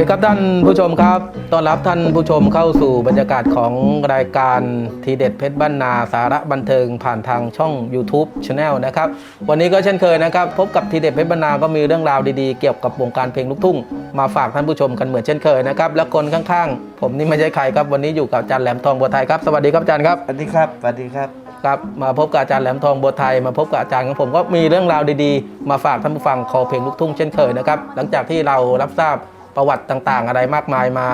ดีครับท่านผู้ชมครับต้อนรับท่านผู้ชมเข้าสู่บรรยากาศของรายการทีเด็ดเพชรบ้านนาสาระบันเทิงผ่านทางช่อง YouTube Channel นะครับ วันนี้ก็เช่นเคยนะครับ พบกับทีเด็ดเพชรบ้านนาก็มีเรื่องราวดีๆ เกี่ยวกับวงการเพลงลูกทุ่ง มาฝากท่านผู้ชมกันเหมือนเช่นเคยนะครับ และคนข้างๆ ผมนี่ไม่ใช่ใครครับ วันนี้อยู่กับอาจารย์แหลมทองบัวไทยครับ สวัสดีครับอาจารย์ครับ สวัสดีครับ สวัสดีครับ ครับ มาพบกับอาจารย์แหลมทองบัวไทย มาพบกับอาจารย์ของผมก็มีเรื่องราวดีๆ มาฝากท่านผู้ฟังคอเพลงลูกทุ่งเช่นเคยนะครับ หลังจากที่เรารับทราบ ประวัติต่างๆ อะไรมากมายมา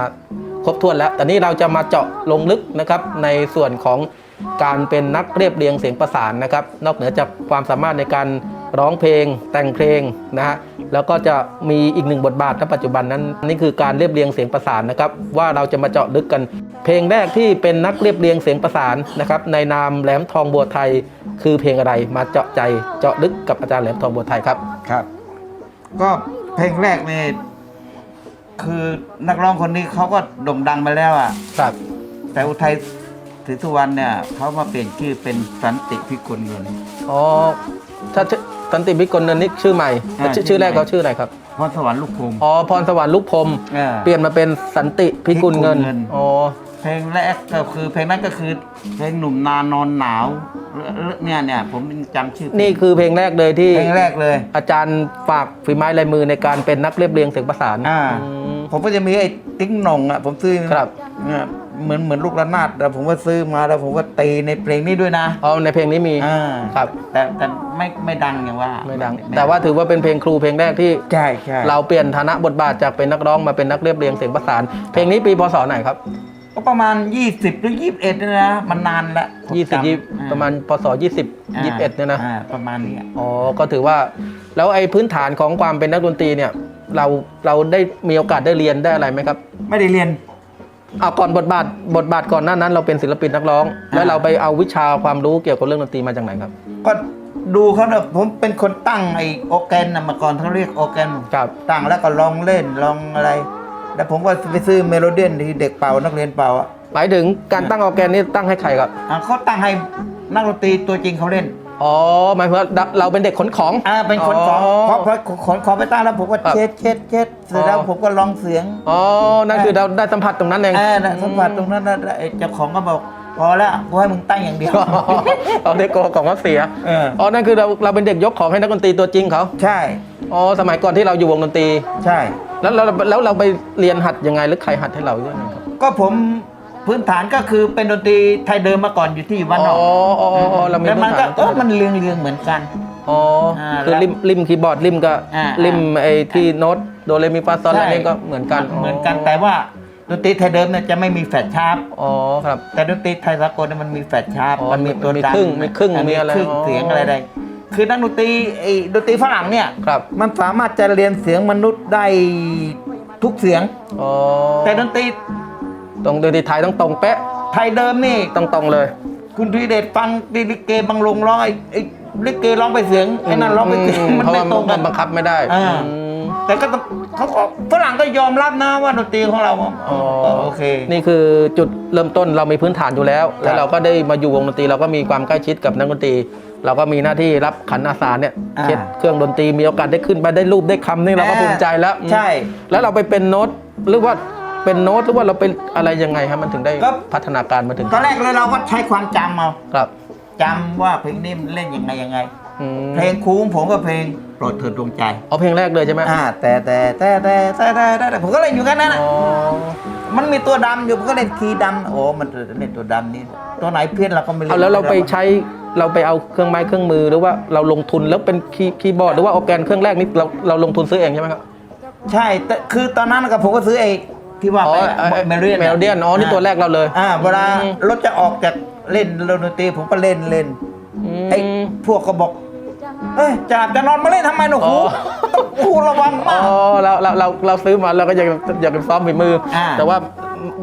ครบถ้วนแล้ว แต่นี้เราจะมาเจาะลงลึกนะครับในส่วนของการเป็นนักเรียบเรียงเสียงประสานนะครับ นอกเหนือจากความสามารถในการร้องเพลง แต่งเพลงนะฮะแล้วก็จะมีอีกหนึ่งบทบาทณปัจจุบันนั้นนี่คือการเรียบเรียงเสียงประสานนะครับ ว่าเราจะมาเจาะลึกกัน เพลงแรกที่เป็นนักเรียบเรียงเสียงประสานนะครับ ในนามแหลมทองบัวไทย คือเพลงอะไรมาเจาะใจเจาะลึกกับอาจารย์แหลมทองบัวไทยครับครับ ก็เพลงแรกนี่ คือนักร้องคนนี้เขาก็โด่งดังมาแล้วอะ ครับ แต่อุทัยศรีสุวรรณเนี่ยเขามาเปลี่ยนชื่อเป็นสันติพิกุลเงิน อ๋อ ถ้าชื่อสันติพิกลนันนี่ชื่อใหม่อ่าชื่อชื่ชื่ออแรกใหม่เขาชื่ออะไรครับ พรสวรรค์ลูกภูมิ อ๋อ พรสวรรค์ลูกพรหมเออเปลี่ยนมาเป็นสันติพิกุลเงิน พิกุลเงิน อ๋อ เพลงแรกก็คือเพลงนั้นก็คือเพลงหนุ่มนานอนหนาวเนี่ยเนี่ยผมจำชื่อนี่คือเพลงแรกเลยที่เพลงแรกเลย อาจารย์ฝากฝีไม้ลายมือในการเป็นนักเรียบเรียงเสียงประสานอ่า อืม ผมก็จะมีไอ้ติ๊งหน่งอะผมซื้อครับเนี่ยเหมือนเหมือนลูกระนาดแล้วผมก็ซื้อมาแล้วผมก็ตีในเพลงนี้ด้วยนะอ๋อในเพลงนี้มีอ่าครับ แต่แต่ไม่ไม่ดังอย่างว่าไม่ดัง แต่ว่าถือว่าเป็นเพลงครูเพลงแรกที่ใช่ใช่เราเปลี่ยนฐานะบทบาทจากเป็นนักร้องมาเป็นนักเรียบเรียงเสียงประสาน เพลงนี้ปีพศไหนครับก็ประมาณ 20 หรือ 21นี่นะมันนานแล้วผมยี่สิบจำยี่อ่ประมาณพศยี่สิบายี่สิบเอ็ดเนี่ยนะอ่าประมาณนี้อะอ๋อก็ถือว่าแล้วไอ้พื้นฐานของความเป็นนักดนตรีเนี่ย เราเราได้มีโอกาสได้เรียนได้อะไรไหมครับไม่ได้เรียน เอาก่อนบทบาทบทบาทก่อนหน้านั้น เราเป็นศิลปินนักร้อง แล้วอ่าเราไปเอาวิชาความรู้เกี่ยวกับเรื่องดนตรีมาจากไหนครับ ก็ดูเขาเนอะผมเป็นคนตั้งไอ้โอแกนนะเมาก่อนเขาเรียกโอแกนครับ ตั้งแล้วก็ลองเล่นลองอะไร แล้วผมก็ไปซื้อเมโลเดียนที่เด็กเป่านักเรียนเป่าอะหมายถึงการตั้งออร์แกนนี่ตั้งให้ใครครับ อะเขาตั้งให้นักดนตรีตัวจริงเขาเล่น อ๋อหมายถึงว่าเราเป็นเด็กขนของ อ่าเป็นคนของอ๋อพอพอขนของไปตั้งแล้วผมก็ครับเช็ดเช็ดเช็ดเสร็จแล้วอ๋อผมก็ลองเสียงอ๋อนั่นคือเราได้สัมผัสตรงนั้นเองอ่าน่ะสัมผัสตรงนั้นนะไอ้เจ้าของก็บอกพอแล้วกูให้มึงตั้งอย่างเดียวเอาเด็กโกของว่าเสียเอออ๋อนั่นคือเราเราเป็นเด็กยกของให้นักดนตรีตัวจริงเขาใช่อ๋อสมัยก่อนที่เราอยู่วงดนตรีใช่ แล้วเราแล้วเราไปเรียนหัดยังไงหรือใครหัดให้เรายังไงครับก็ผม พื้นฐานก็คือเป็นดนตรีไทยเดิมมาก่อนอยู่ที่บ้านนอกอ๋ออ๋ออ๋อเรามีแล้วมันก็พื้นฐานเออมันเรียงเรียงๆเหมือนกัน อ๋ออ่าคือแล้วริมริมคีย์บอร์ดริมก็อ่าริมไอ้ที่โน้ตโดเรมีฟาซอลอะไรใช่นี่ก็เหมือนกันเหมือนกันแต่ว่าดนตรีไทยเดิมเนี่ยจะไม่มีแฟลชชาร์ป อ๋อครับ แต่ดนตรีไทยสากลเนี่ยมันมีแฟลชชาร์ปอ๋อมันมีตัวมีดันครึ่งมีครึ่งมีอะไรครึ่งอ๋อ เสียงอะไรใดคือนักดนตรีไอ้ดนตรีฝรั่งเนี่ยครับมันสามารถจะเรียนเสียงมนุษย์ได้ทุกเสียง อ๋อแต่ดนตรี ตรงดนตรีไทยต้องตรงเป๊ะไทยเดิมนี่ต้องตรงเลย คุณธีเดชฟังลิเกบังลงร้องไอ้ไอ้ลิเกร้องไปเสียงไอ้นั่นร้องไปเสียงอืมันเพราะไม่ว่าตรงกัมันน บังคับไม่ได้อ่า อืมแต่ก็ต้องเขาก็ฝรั่งก็ยอมรับนะว่าดนตรีของเราอ๋อก็โอเค นี่คือจุดเริ่มต้นเรามีพื้นฐานอยู่แล้ว แล้วเราก็ได้มาอยู่วงดนตรีเราก็มีความใกล้ชิดกับนักดนตรี เราก็มีหน้าที่รับขันอาสาเนี่ยอ่าเช็ดเครื่องดนตรีมีโอกาสได้ขึ้นไปได้รูปได้คำนี่เราก็ภูมิใจแล้วใช่ แล้วเราไปเป็นโน้ตหรือว่า เป็นโน้ตหรือว่าเราเป็นอะไรยังไงครับมันถึงได้ก็พัฒนาการมาถึงตอนแรกเลยเราก็ใช้ความจำเอาครับจำว่าเพลงนี้มันเล่นยังไงยังไง อืมเพลงครูของผมก็เพลงโปรดเถิดดวงใจเอาเพลงแรกเลยใช่ไหมอ่าแต่แต่แต่แต่แต่แต่แต่แต่ผมก็เล่นอยู่แค่นั้นนะอ๋อมันมีตัวดำอยู่ผมก็เล่นคีย์ดำโอ้มันเล่นตัวดำนี่ตัวไหนเพี้ยนเราก็ไม่เล่นเอาแล้วเราไปใช้เราไปเอาเครื่องไม้เครื่องมือหรือว่าเราลงทุนแล้วเป็นคีย์คีย์บอร์ดหรือว่าออร์แกนเครื่องแรกนี่เราเราลงทุนซื้อเองใช่ไหมครับ ใช่แต่คือตอนนั้นกับผมก็ซื้อไอ้ ที่ว่าอ๋อไปเมโลเดียนเมโลเดียนอ๋อนี่ตัวแรกเราเลย อ่าเวลาอืมรถจะออกจากเล่นดนตรีผมก็เล่นเล่นอืมไอ้พวกก็บอกเอ้ยจะหลับจะนอนมาเล่นทำไมหนูอ๋หูอต้องหูระวังอ๋มากอเราเราเราเราซื้อมาเราก็อยากอยากซ้อมฝีมืออาแต่ว่า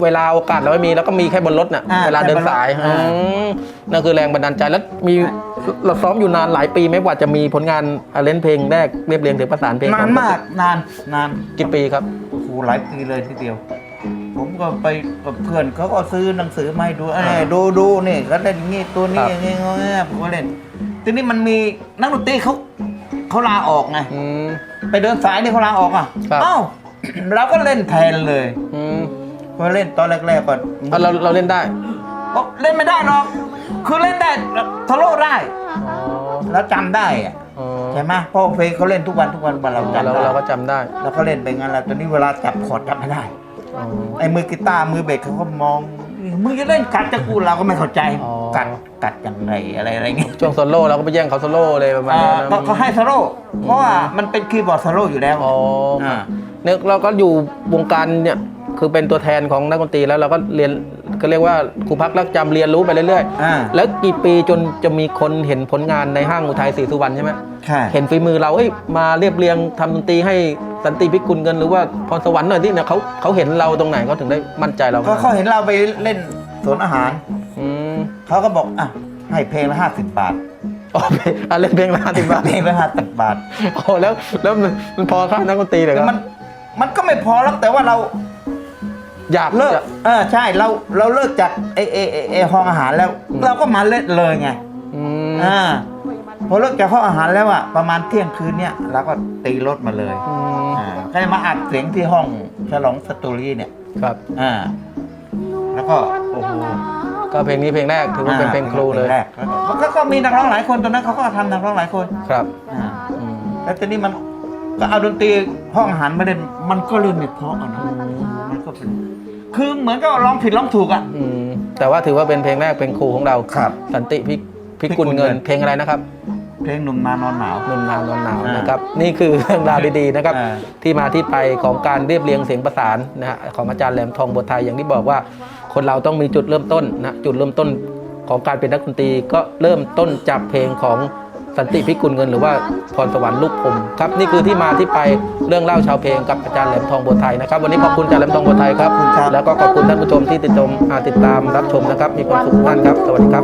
เวลาโอกาสเราไม่มีแล้วก็มีแค่บนรถน่ะอ่าเวลาเดินสายแค่บนรถอ่าอืมนั่นคือแรงบันดาลใจแล้วมีเราซ้อมอยู่นานหลายปีไหม่กว่าจะมีผลงานเล่นเพลงแรกเรียบเรียงเสียงประสานเพลงนานมากนานนานกี่ปีครับโอ้โหหลายปีเลยทีเดียว ผมก็ไปกับเพื่อนเขาก็ซื้อหนังสือมาให้ดูเอ้ยดูดูนี่เขาเล่นอย่างงี้ตัวนี้ครับอย่างงี้อย่างงี้ผมก็เล่น ทีนี้มันมีนักดนตรีเขาเขาลาออกไงอืม ไปเดินสายนี่เขาลาออกอะครับ เอ้าเราก็เล่นแทนเลยอืมพอเล่นตอนแรกๆก็ เอาเราเราเล่นได้ก็เล่นไม่ได้หรอก คือเล่นได้ทะโลได้อ๋อแล้วจำได้อะ อ๋อใช่ไหมเพราะเพลงเขาเล่นทุกวันทุกวันวันเราจำเราได้เราก็จำได้เราก็เล่นไปงั้นแหละตอนนี้เวลาจับคอร์ดจำไม่ได้ อ๋อ ไอ้มือกีตาร์มือเบสเขาก็มองมึงจะเล่นกัดจะกูเราก็ไม่เข้าใจอ๋อ กัดกัดยังไงอะไรอะไรเงี้ยช่วงโซโล่เราก็ไปแย่งเขาโซโล่เลยประมาณอ่านี้นะก็เขาให้สโลว์เพราะว่ามันเป็นคีย์บอร์ดสโลว์อยู่แล้วอ๋ออ่า เนี่ยเราก็อยู่วงการเนี่ยคือเป็นตัวแทนของนักดนตรีแล้วเราก็เรียน ก็เรียกว่าครูพักรักจำเรียนรู้ไปเรื่อยอ่า ๆ แล้วกี่ปีจนจะมีคนเห็นผลงานในห้างอุทัยศรีสุวรรณใช่ไหมใช่เห็นฝีมือเราเอ้ยมาเรียบเรียงทำดนตรีให้สันติพิกุลกันหรือว่าพรสวรรค์หน่อยที่เนี่ยเขาเขาเห็นเราตรงไหนเขาถึงได้มั่นใจเราก็เขาเห็นเราไปเล่นสวนอาหาร อืมเขาก็บอกอะให้เพลงละห้าสิบบาทอ๋อเพลงอะเล่นเพลงละห้าสิบบาทเพลงละห้าสิบบาท โอ้แล้วแล้วมันมันพอค่านักดนตรีเลยคแต่รับมันมันก็ไม่พอแล้วแต่ว่าเรา อยากเลิกจะเออใช่เราเราเลิกจากไอไอไอ้ไอห้องอาหารแล้วอืมเราก็มาเล่นเลยไงอืมอ่าพอเลิกจากห้องอาหารแล้วอะประมาณเที่ยงคืนเนี่ยเราก็ตีรถมาเลยอืมอ่าก็เลยมาอัดเสียงที่ห้องฉลองสตูรี่เนี่ยครับอ่าแล้วก็โอ้โหก็เพลงนี้เพลงแรกถือว่าเป็นเพลงครูเลยพงแรกแล้วก็ก็ก็มีนักร้องหลายคนตอนนั้นเขาก็ทำนักร้องหลายคนครับอ่า อืม แล้วทีนี้มันก็เอาดนตรีห้องอาหารมาเล่นมันก็เล่นไม่เพราะอะนะมัน ก็เป็นคือเหมือนกับร้องผิดร้องถูกอะ อืมแต่ว่าถือว่าเป็นเพลงแรกเพลงครูของเราครับสันติพิพิกุลพิกุลเงิเงินนเพลงอะไรนะครับเพลงหนุ่มนานอนหนาว นุ่นนานนอนหนาวอ่านนะครับ นี่คือเรื่องราวดีๆนะครับ อ่า ที่มาที่ไปของการเรียบเรียงเสียงประสานนะฮะของอาจารย์แหลมทองบัวไทยอย่างที่บอกว่า คนเราต้องมีจุดเริ่มต้นนะจุดเริ่มต้นของการเป็นนักดนตรีก็เริ่มต้นจากเพลงของ สันติพิกุลเงินหรือว่าพรสวรรค์ลูกผมครับนี่คือที่มาที่ไปเรื่องเล่าชาวเพลงกับอาจารย์แหลมทองบัวไทยนะครับ วันนี้ขอบคุณอาจารย์แหลมทองบัวไทยครับขอบคุณครับแล้วก็ขอบคุณท่านผู้ชมที่ติดชมอ่าติดตามรับชมนะครับ มีความสุขทุกท่านครับ สวัสดีครับ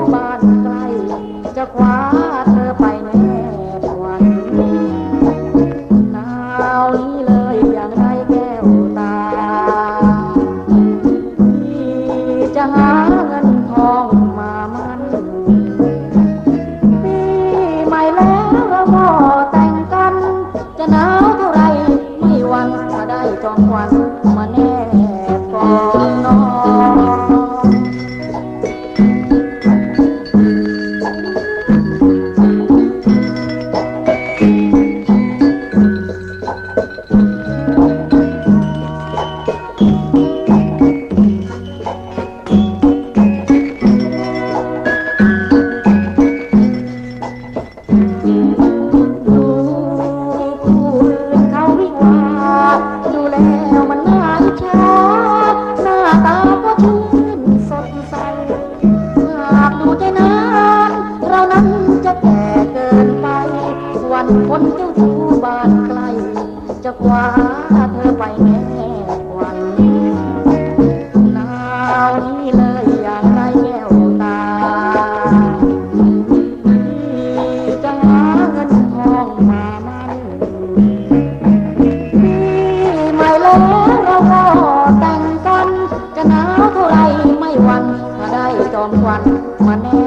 แต่งกันจะหนาวาไรไม่หวันถ้าได้จอมควันมาแน่